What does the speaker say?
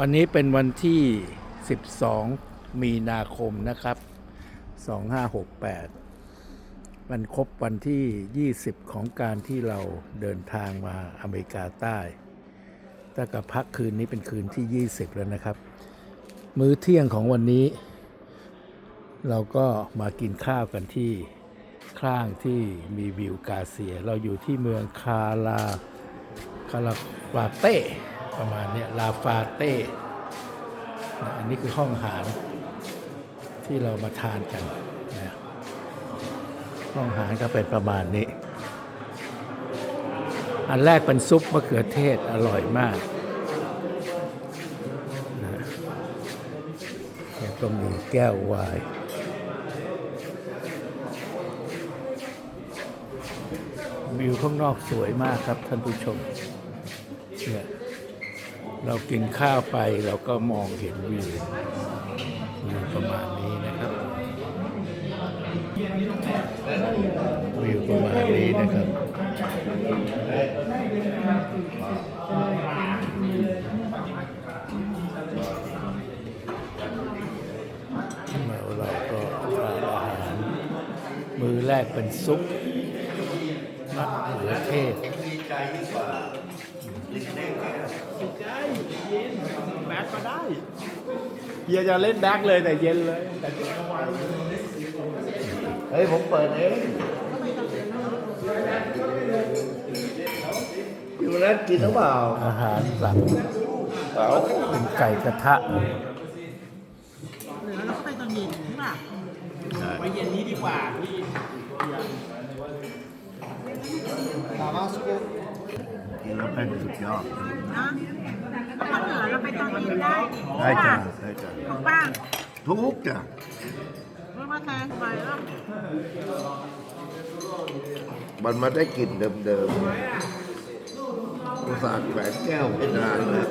วันนี้เป็นวันที่ 12 มีนาคมนะครับ 2568 มันครบวันที่ 20 ของการที่เราเดินทางมาอเมริกาใต้ตั้งแต่พักคืนนี้เป็นคืนที่ 20 แล้วนะครับ มื้อเที่ยงของวันนี้ เราก็มากินข้าวกันที่ข้างที่มีวิวกาเซีย เราอยู่ที่เมืองคาลาคาราฟาเต้ ประมาณนี้ลาฟาเต้อันนี้คือห้องอาหารที่เรามาทานกันนะห้องอาหารก็เป็นประมาณนี้ อันแรกเป็นซุปมะเขือเทศอร่อยมากนะแล้วก็มีแก้วไวน์วิวข้างนอกสวยมากครับท่านผู้ชมเนี่ย เรากินข้าวไปเราก็มองเห็นวิววิวประมาณนี้นะครับ วิวประมาณนี้นะครับเราเราก็ทานอาหาร มือแรกเป็นซุปมะเขือเทศได้ เย็นแบ็คก็ได้เฮียจะเล่นแบ็คเลยแต่เย็นเลยแต่เย็นเอาไว้เฮ้ยผมเปิดเองอยู่นั้นกินหรือเปล่าอาหารสั่งเปล่าเป็นไก่กระทะเหลือแล้วก็ไปตอนเย็นใช่ป่ะไว้เย็นนี้ดีกว่าพี่ กินแล้วเป็นสุดยอดนะแล้วก็เหลือเราไปตอนเย็นได้ได้จ้ะได้จ้ะถูกป่ะทุกจ้ะไม่มาแทนไปแล้วมันมาได้กลิ่นเดิมๆอุตส่าห์แหวนแก้วเพดานเลย